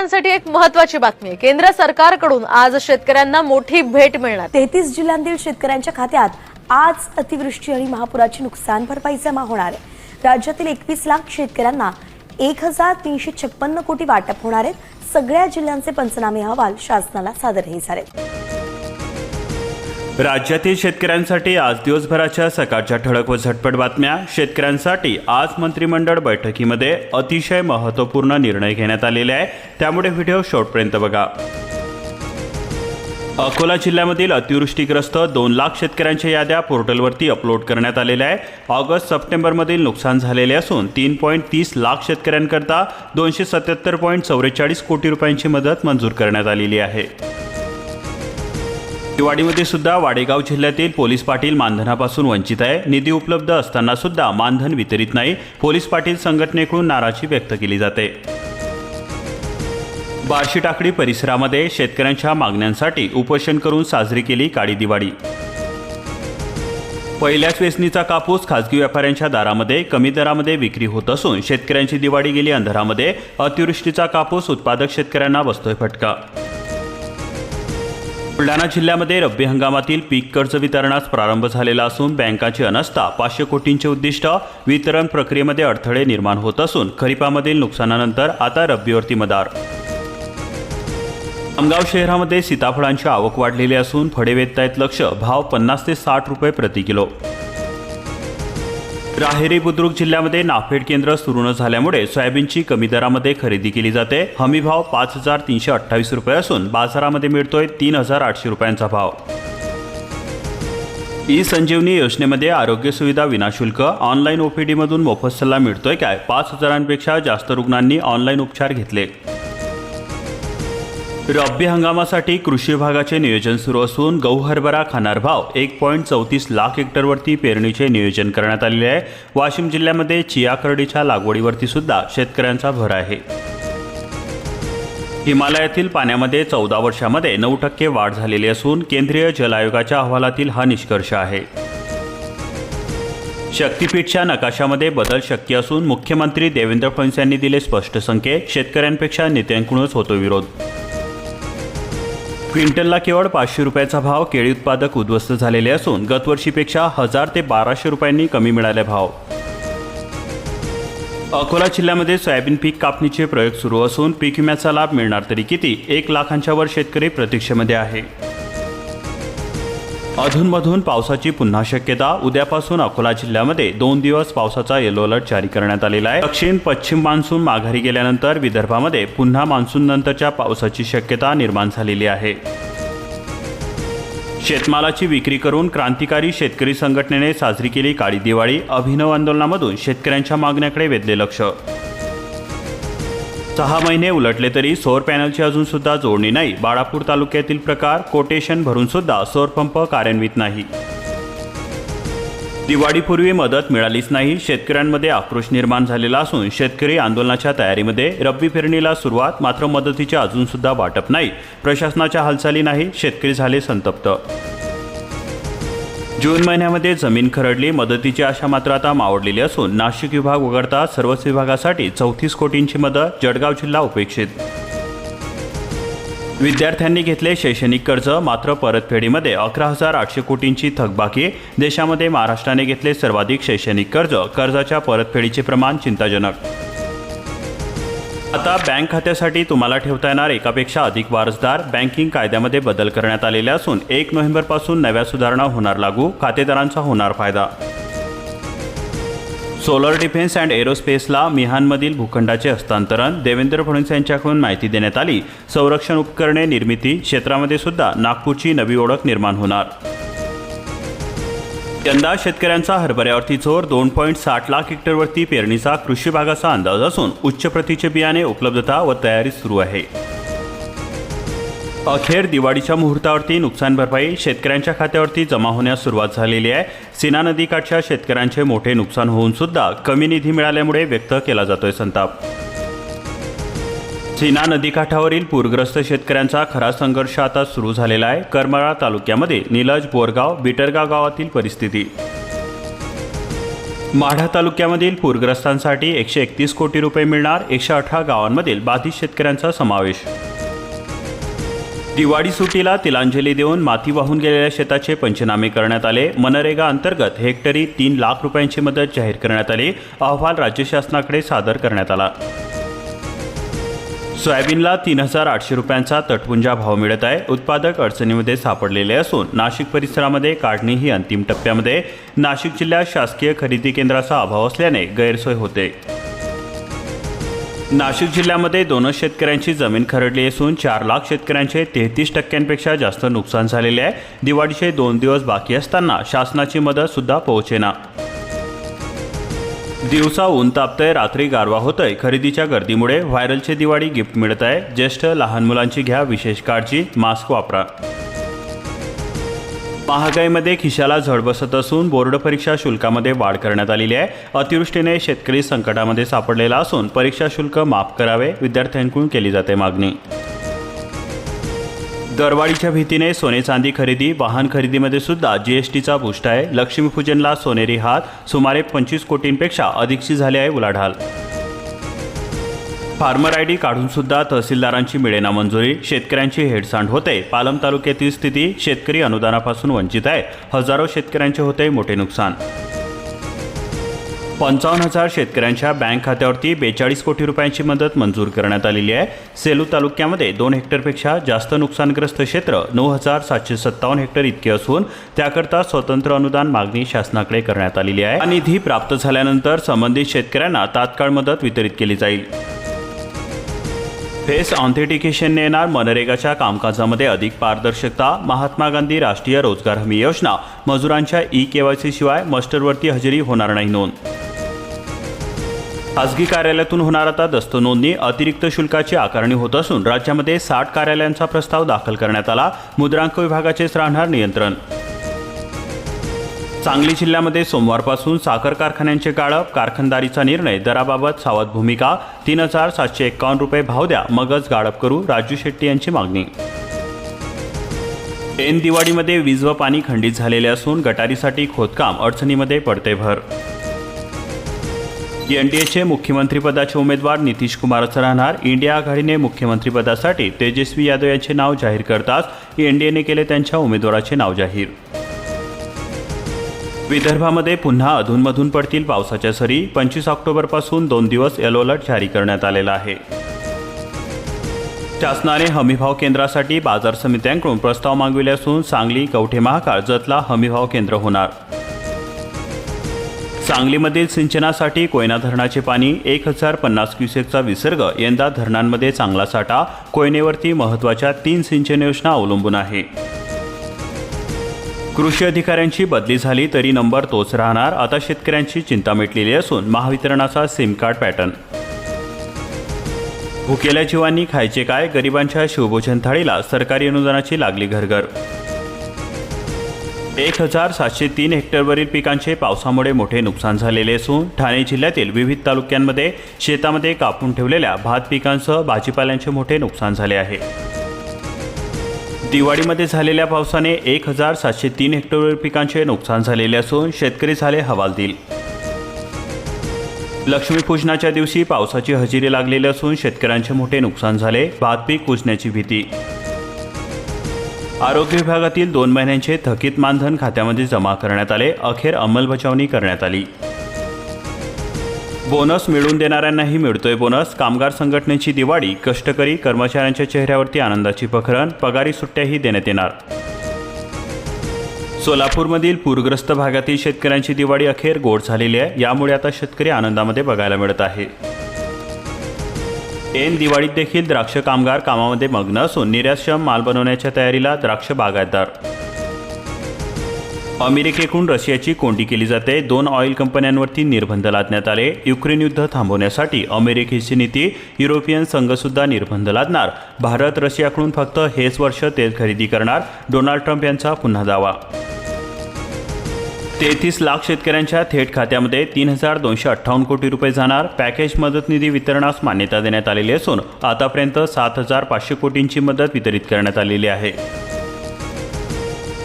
शेतकऱ्यांसाठी एक महत्वाची बातमी आहे. केंद्र सरकारकडून आज शेतकऱ्यांना मोठी भेट मिळणार. तेहतीस जिल्ह्यांतील शेतकऱ्यांच्या खात्यात आज अतिवृष्टी आणि महापुराची नुकसान भरपाई जमा होणार आहे. राज्यातील एकवीस लाख शेतकऱ्यांना एक हजार तीनशे छप्पन्न कोटी वाटप होणार आहेत सगळ्या जिल्ह्यांचे पंचनामे अहवाल शासनाला सादरही झाले राज्यातील शेतकऱ्यांसाठी आज दिवसभराच्या सकाळच्या ठळक व झटपट बातम्या. शेतकऱ्यांसाठी आज मंत्रिमंडळ बैठकीमध्ये अतिशय महत्त्वपूर्ण निर्णय घेण्यात आलेले आहे. त्यामुळे व्हिडिओ शेवटपर्यंत बघा. अकोला जिल्ह्यामधील अतिवृष्टीग्रस्त दोन लाख शेतकऱ्यांच्या याद्या पोर्टलवरती अपलोड करण्यात आलेल्या आहे. ऑगस्ट सप्टेंबरमधील नुकसान झालेले असून तीन पॉईंट तीस लाख शेतकऱ्यांकरता दोनशे सत्याहत्तर पॉईंट चौवेचाळीस कोटी रुपयांची मदत मंजूर करण्यात आलेली आहे. दिवाळीमध्ये सुद्धा वाडेगाव जिल्ह्यातील पोलीस पाटील मानधनापासून वंचित आहे. निधी उपलब्ध असताना सुद्धा मानधन वितरित नाही. पोलीस पाटील संघटनेकडून नाराजी व्यक्त केली जाते. बार्शी टाकडी परिसरामध्ये शेतकऱ्यांच्या मागण्यांसाठी उपोषण करून साजरी केली काळी दिवाळी. पहिल्याच वेचणीचा कापूस खासगी व्यापाऱ्यांच्या दारामध्ये कमी दरामध्ये विक्री होत असून शेतकऱ्यांची दिवाळी गेली अंधारामध्ये. अतिवृष्टीचा कापूस उत्पादक शेतकऱ्यांना बसतोय फटका. बुलढाणा जिल्ह्यामध्ये रब्बी हंगामातील पीक कर्ज वितरणास प्रारंभ झालेला असून बँकाची अनस्था पाचशे कोटींचे उद्दिष्ट वितरण प्रक्रियेमध्ये अडथळे निर्माण होत असून खरीपामधील नुकसानानंतर आता रब्बीवरती मदार. आमगाव शहरामध्ये सीताफळांची आवक वाढलेली असून फळे वेधतायत लक्ष भाव पन्नास ते साठ रुपये प्रति किलो. राहेरी बुद्रुक जिल्ह्यामध्ये नाफेड केंद्र सुरू न झाल्यामुळे सोयाबीनची कमी दरामध्ये खरेदी केली जाते. हमी भाव पाच हजार तीनशे अठ्ठावीस रुपये असून बाजारामध्ये मिळतोय तीन हजार आठशे रुपयांचा भाव. ई संजीवनी योजनेमध्ये आरोग्य सुविधा विनाशुल्क ऑनलाईन ओपीडीमधून मोफत सल्ला मिळतोय काय? पाच हजारांपेक्षा जास्त रुग्णांनी ऑनलाईन उपचार घेतले. रब्बी हंगामासाठी कृषी विभागाचे नियोजन सुरू असून गहू हरभरा खाणार भाव एक पॉईंट चौतीस लाख हेक्टरवरती पेरणीचे नियोजन करण्यात आलेले आहे. वाशिम जिल्ह्यामध्ये चिया करडीच्या लागवडीवरती सुद्धा शेतकऱ्यांचा भर आहे. हिमालयातील पाण्यामध्ये चौदा वर्षामध्ये नऊ टक्के वाढ झालेली असून केंद्रीय जल आयोगाच्या अहवालातील हा निष्कर्ष आहे. शक्तीपीठच्या नकाशामध्ये बदल शक्य असून मुख्यमंत्री देवेंद्र फडणवीस यांनी दिले स्पष्ट संकेत शेतकऱ्यांपेक्षा नेत्यांकडूनच होतो विरोध. क्विंटलला केवळ पाचशे रुपयाचा भाव केळी उत्पादक उद्ध्वस्त झालेले असून गतवर्षीपेक्षा हजार ते बाराशे रुपयांनी कमी मिळाले भाव. अकोला जिल्ह्यामध्ये सोयाबीन पीक कापणीचे प्रयोग सुरू असून पीक विम्याचा लाभ मिळणार तरी किती एक लाखांच्या वर शेतकरी प्रतीक्षेमध्ये आहे. अधूनमधून पावसाची पुन्हा शक्यता. उद्यापासून अकोला जिल्ह्यामध्ये दोन दिवस पावसाचा येलो अलर्ट जारी करण्यात आलेला आहे. दक्षिण पश्चिम मान्सून माघारी गेल्यानंतर विदर्भामध्ये पुन्हा मान्सून नंतरच्या पावसाची शक्यता निर्माण झालेली आहे. शेतमालाची विक्री करून क्रांतिकारी शेतकरी संघटनेने साजरी केली काळी दिवाळी. अभिनव आंदोलनामधून शेतकऱ्यांच्या मागण्याकडे वेधले लक्ष. सहा महिने उलटले तरी सौर पॅनलची अजून सुद्धा जोडणी नाही. बाळापूर तालुक्यातील प्रकार कोटेशन भरून सुद्धा सौर पंप कार्यान्वित नाही. दिवाळीपूर्वी मदत मिळालीच नाही. शेतकऱ्यांमध्ये आक्रोश निर्माण झालेला असून शेतकरी आंदोलनाच्या तयारीमध्ये रब्बी पेरणीला सुरुवात मात्र मदतीचे अजूनसुद्धा वाटप नाही. प्रशासनाच्या हालचाली नाही शेतकरी झाले संतप्त. जून महिन्यामध्ये जमीन खरडली मदतीची आशा मात्र आता मावडलेली असून नाशिक विभाग वगळता सर्वच विभागासाठी चौतीस कोटींची मदत जळगाव जिल्हा उपेक्षित. विद्यार्थ्यांनी घेतले शैक्षणिक कर्ज मात्र परतफेडीमध्ये अकरा हजार आठशे कोटींची थकबाकी देशामध्ये महाराष्ट्राने घेतले सर्वाधिक शैक्षणिक कर्ज कर्जाच्या परतफेडीचे प्रमाण चिंताजनक. आता बँक खात्यासाठी तुम्हाला ठेवता येणार एकापेक्षा अधिक वारसदार बँकिंग कायद्यामध्ये बदल करण्यात आलेले असून एक नोव्हेंबरपासून नव्या सुधारणा होणार लागू खातेदारांचा होणार फायदा. सोलर डिफेन्स अँड एरोस्पेसला मिहानमधील भूखंडाचे हस्तांतरण देवेंद्र फडणवीस यांच्याकडून माहिती देण्यात आली. संरक्षण उपकरणे निर्मिती क्षेत्रामध्ये सुद्धा नागपूरची नवी ओळख निर्माण होणार. यंदा शेतकऱ्यांचा हरभऱ्यावरती जोर दोन पॉईंट साठ लाख हेक्टरवरती पेरणीचा कृषी भागाचा अंदाज असून उच्च प्रतीचे बियाणे उपलब्धता व तयारी सुरू आहे. अखेर दिवाळीच्या मुहूर्तावरती नुकसान भरपाई शेतकऱ्यांच्या खात्यावरती जमा होण्यास सुरुवात झालेली आहे. सीना नदीकाठच्या शेतकऱ्यांचे मोठे नुकसान होऊन सुद्धा कमी निधी मिळाल्यामुळे व्यक्त केला जातोय संताप. सीना नदीकाठावरील पूरग्रस्त शेतकऱ्यांचा खरा संघर्ष आता सुरू झालेला आहे. करमाळा तालुक्यामध्ये निलज बोरगाव बिटरगाव गावातील परिस्थिती. माढा तालुक्यामधील पूरग्रस्तांसाठी एकशे एकतीस कोटी रुपये मिळणार एकशे अठरा गावांमधील बाधित शेतकऱ्यांचा समावेश. दिवाळी सुट्टीला तिलांजली देऊन माती वाहून गेलेल्या शेताचे पंचनामे करण्यात आले. मनरेगा अंतर्गत हेक्टरी तीन लाख रुपयांची मदत जाहीर करण्यात आली. अहवाल राज्य शासनाकडे सादर करण्यात आला. सोयाबीनला तीन हजार आठशे रुपयांचा तटपुंजा भाव मिळत आहे. उत्पादक अडचणीमध्ये सापडलेले असून नाशिक परिसरामध्ये काढणी ही अंतिम टप्प्यामध्ये. नाशिक जिल्ह्यात शासकीय खरेदी केंद्राचा अभाव असल्याने गैरसोय होते. नाशिक जिल्ह्यामध्ये दोनच शेतकऱ्यांची जमीन खरडली असून चार लाख शेतकऱ्यांचे तेहतीस टक्क्यांपेक्षा जास्त नुकसान झालेले आहे. दिवाळीचे दोन दिवस बाकी असताना शासनाची मदत सुद्धा पोहोचेना. दिवसा ऊन तापतंय रात्री गारवा होतंय. खरेदीच्या गर्दीमुळे व्हायरलचे दिवाळी गिफ्ट मिळत आहे ज्येष्ठ लहान मुलांची घ्या विशेष काळजी मास्क वापरा. महागाईमध्ये खिशाला झळ बसत असून बोर्ड परीक्षा शुल्कामध्ये वाढ करण्यात आलेली आहे. अतिवृष्टीने शेतकरी संकटामध्ये सापडलेला असून परीक्षा शुल्क माफ करावे विद्यार्थ्यांकडून केली जाते मागणी. दरवाढीच्या भीतीने सोने चांदी खरेदी वाहन खरेदीमध्ये सुद्धा जीएसटीचा बूस्ट आहे. लक्ष्मीपूजनला सोनेरी हात सुमारे पंचवीस कोटींपेक्षा अधिकची झाली आहे उलाढाल. फार्मर आय डी काढून सुद्धा तहसीलदारांची मिळेना मंजुरी. शेतकऱ्यांची हेडसांड होते. पालम तालुक्यातील स्थिती शेतकरी अनुदानापासून वंचित आहे. हजारो शेतकऱ्यांचे होते मोठे नुकसान. पंचावन्न हजार शेतकऱ्यांच्या बँक खात्यावरती बेचाळीस कोटी रुपयांची मदत मंजूर करण्यात आलेली आहे. सेलू तालुक्यामध्ये दोन हेक्टरपेक्षा जास्त नुकसानग्रस्त क्षेत्र नऊ हजार सातशे सत्तावन्न हेक्टर इतके असून त्याकरता स्वतंत्र अनुदान मागणी शासनाकडे करण्यात आलेली आहे. निधी प्राप्त झाल्यानंतर संबंधित शेतकऱ्यांना तात्काळ मदत वितरित केली जाईल. फेस ऑथेंटिकेशनने येणार मनरेगाच्या कामकाजामध्ये अधिक पारदर्शकता महात्मा गांधी राष्ट्रीय रोजगार हमी योजना मजुरांच्या ई केवायसी शिवाय मस्टरवरती हजेरी होणार नाही नोंद खासगी कार्यालयातून होणार आता दस्त नोंदणी. अतिरिक्त शुल्काची आकारणी होत असून राज्यामध्ये साठ कार्यालयांचा प्रस्ताव दाखल करण्यात आला. मुद्रांक विभागाचेच राहणार नियंत्रण. सांगली जिल्ह्यामध्ये सोमवारपासून साखर कारखान्यांचे गाळप कारखानदारीचा निर्णय दराबाबत सावध भूमिका तीन हजार सातशे एक्कावन्न रुपये भाव द्या मगच गाळप करू राजू शेट्टी यांची मागणी. ऐन दिवाळीमध्ये वीज व पाणी खंडित झालेले असून गटारीसाठी खोदकाम अडचणीमध्ये पडते भर एनडीएचे मुख्यमंत्रीपदाचे उमेदवार नितीश कुमारच राहणार. इंडिया आघाडीने मुख्यमंत्रीपदासाठी तेजस्वी यादव यांचे नाव जाहीर करताच एनडीएने केले त्यांच्या उमेदवाराचे नाव जाहीर. विदर्भामध्ये पुन्हा अधूनमधून पडतील पावसाच्या सरी. पंचवीस ऑक्टोबरपासून दोन दिवस येलो अलर्ट जारी करण्यात आलेला आहे. शासनाने हमीभाव केंद्रासाठी बाजार समित्यांकडून प्रस्ताव मागविले असून सांगली कवठे महाकाळ जतला हमीभाव केंद्र होणार. सांगलीमधील सिंचनासाठी कोयना धरणाचे पाणी एक हजार पन्नास क्युसेकचा विसर्ग यंदा धरणांमध्ये चांगला साठा कोयनेवरती महत्त्वाच्या तीन सिंचन योजना अवलंबून आहे. कृषी अधिकाऱ्यांची बदली झाली तरी नंबर तोच राहणार आता शेतकऱ्यांची चिंता मिटलेली असून महावितरणाचा सिम कार्ड पॅटर्न. भुकेल्या जीवांनी खायचे काय गरिबांच्या शिवभोजन थाळीला सरकारी अनुदानाची लागली घरघर. एक हजार सातशे तीन हेक्टरवरील पिकांचे पावसामुळे मोठे नुकसान झालेले असून ठाणे जिल्ह्यातील विविध तालुक्यांमध्ये शेतामध्ये कापून ठेवलेल्या भात पिकांसह भाजीपाल्यांचे मोठे नुकसान झाले आहे. दिवाळीमध्ये झालेल्या पावसाने एक हजार सातशे तीन हेक्टरवरील पिकांचे नुकसान झालेले असून शेतकरी झाले हवालदिल. लक्ष्मीपूजनाच्या दिवशी पावसाची हजेरी लागलेली असून शेतकऱ्यांचे मोठे नुकसान झाले भात पीक कुजण्याची भीती आरोग्य विभागातील दोन महिन्यांचे थकीत मानधन खात्यामध्ये जमा करण्यात आले. अखेर अंमलबजावणी करण्यात आली. बोनस मिळवून देणाऱ्यांनाही मिळतोय बोनस. कामगार संघटनेची दिवाळी कष्टकरी कर्मचाऱ्यांच्या चेहऱ्यावरती आनंदाची पखरण पगारी सुट्ट्याही देण्यात येणार. सोलापूरमधील पूरग्रस्त भागातील शेतकऱ्यांची दिवाळी अखेर गोड झालेली आहे. यामुळे आता शेतकरी आनंदामध्ये बघायला मिळत आहे. ऐन दिवाळीत देखील द्राक्ष कामगार कामामध्ये मग्न असून निर्यातक्षम माल बनवण्याच्या तयारीला द्राक्ष बागायतदार. अमेरिकेकडून रशियाची कोंडी केली जाते. दोन ऑइल कंपन्यांवरती निर्बंध लादण्यात आले. युक्रेन युद्ध थांबवण्यासाठी अमेरिकेची नीती युरोपियन संघसुद्धा निर्बंध लादणार. भारत रशियाकडून फक्त हेच वर्ष तेल खरेदी करणार. डोनाल्ड ट्रम्प यांचा पुन्हा दावा. तेहतीस लाख शेतकऱ्यांच्या थेट खात्यामध्ये तीन हजार दोनशे अठ्ठावन्न कोटी रुपये जाणार. पॅकेज मदत निधी वितरणास मान्यता देण्यात आलेली असून आतापर्यंत सात हजार पाचशे कोटींची मदत वितरित करण्यात आलेली आहे.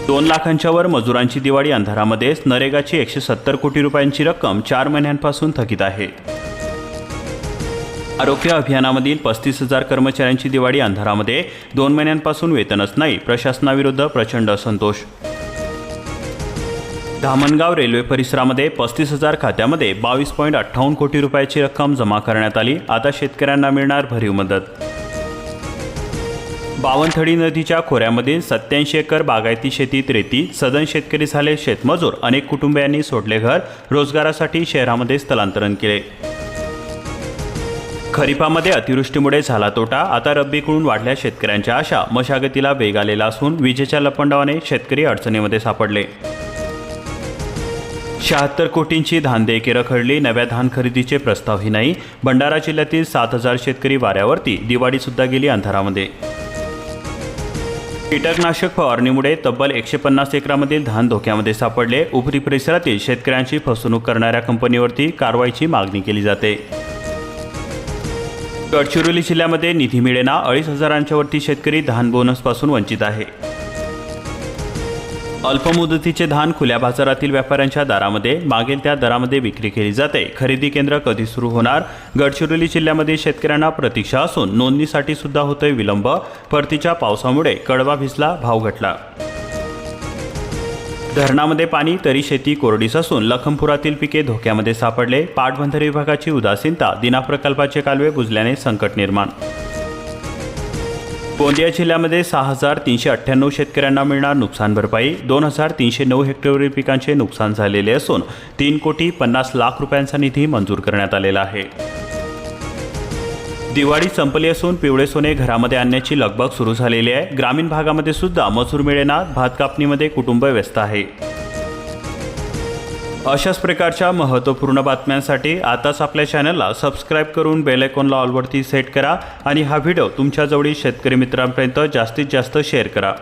दोन लाखांच्यावर मजुरांची दिवाळी अंधारामध्येच नरेगाची एकशे सत्तर कोटी रुपयांची रक्कम चार महिन्यांपासून थकीत आहे. आरोग्य अभियानामधील पस्तीस हजार कर्मचाऱ्यांची दिवाळी अंधारामध्ये दोन महिन्यांपासून वेतनच नाही प्रशासनाविरुद्ध प्रचंड असंतोष. धामणगाव रेल्वे परिसरामध्ये पस्तीस हजार खात्यामध्ये बावीस पॉईंट अठ्ठावन्न कोटी रुपयाची रक्कम जमा करण्यात आली. आता शेतकऱ्यांना मिळणार भरीव मदत. बावनथडी नदीच्या खोऱ्यामधील सत्याऐंशी एकर बागायती शेतीत रेती सदन शेतकरी झाले शेतमजूर अनेक कुटुंबियांनी सोडले घर रोजगारासाठी शहरामध्ये स्थलांतरण केले. खरीपामध्ये अतिवृष्टीमुळे झाला तोटा आता रब्बीकडून वाढल्या शेतकऱ्यांच्या आशा मशागतीला वेग आलेला असून विजेच्या लपंडावाने शेतकरी अडचणीमध्ये सापडले. शहात्तर कोटींची धान देयके रखडली. नव्या धान खरेदीचे प्रस्तावही नाही. भंडारा जिल्ह्यातील सात हजार शेतकरी वाऱ्यावरती दिवाळीसुद्धा गेली अंधारामध्ये. कीटकनाशक फवारणीमुळे तब्बल एकशे पन्नास एकरामधील धान धोक्यामध्ये सापडले. उपरी परिसरातील शेतकऱ्यांची फसवणूक करणाऱ्या कंपनीवरती कारवाईची मागणी केली जाते. गडचिरोली जिल्ह्यामध्ये निधी मिळेना अडीच हजारांच्या वरती शेतकरी धान बोनसपासून वंचित आहे. अल्पमुदतीचे धान खुल्या बाजारातील व्यापाऱ्यांच्या दारामध्ये मागेल त्या दरामध्ये विक्री केली जाते. खरेदी केंद्र कधी सुरू होणार? गडचिरोली जिल्ह्यामध्ये शेतकऱ्यांना प्रतीक्षा असून नोंदणीसाठी सुद्धा होतोय विलंब. परतीच्या पावसामुळे कडवा भिजला भाव घटला. धरणामध्ये पाणी तरी शेती कोरडीस असून लखमपुरातील पिके धोक्यामध्ये सापडले. पाटबंधारे विभागाची उदासीनता दिना प्रकल्पाचे कालवे बुजल्याने संकट निर्माण. गोंदिया जिल्ह्यामध्ये सहा हजार तीनशे अठ्ठ्याण्णव शेतकऱ्यांना मिळणार नुकसान भरपाई दोन हजार तीनशे नऊ हेक्टरवरील पिकांचे नुकसान झालेले असून तीन कोटी पन्नास लाख रुपयांचा निधी मंजूर करण्यात आलेला आहे. दिवाळी संपली असून पिवळे सोने घरामध्ये आणण्याची लगबग सुरू झालेली आहे. ग्रामीण भागामध्ये सुद्धा मजूर मिळेना भात कापणीमध्ये कुटुंब व्यस्त आहे. अशाच प्रकारच्या महत्त्वपूर्ण बातम्यांसाठी आताच आपल्या चॅनलला सबस्क्राईब करून बेलायकॉनला ऑलवरती सेट करा आणि हा व्हिडिओ तुमच्याजवळील शेतकरी मित्रांपर्यंत जास्तीत जास्त शेअर करा.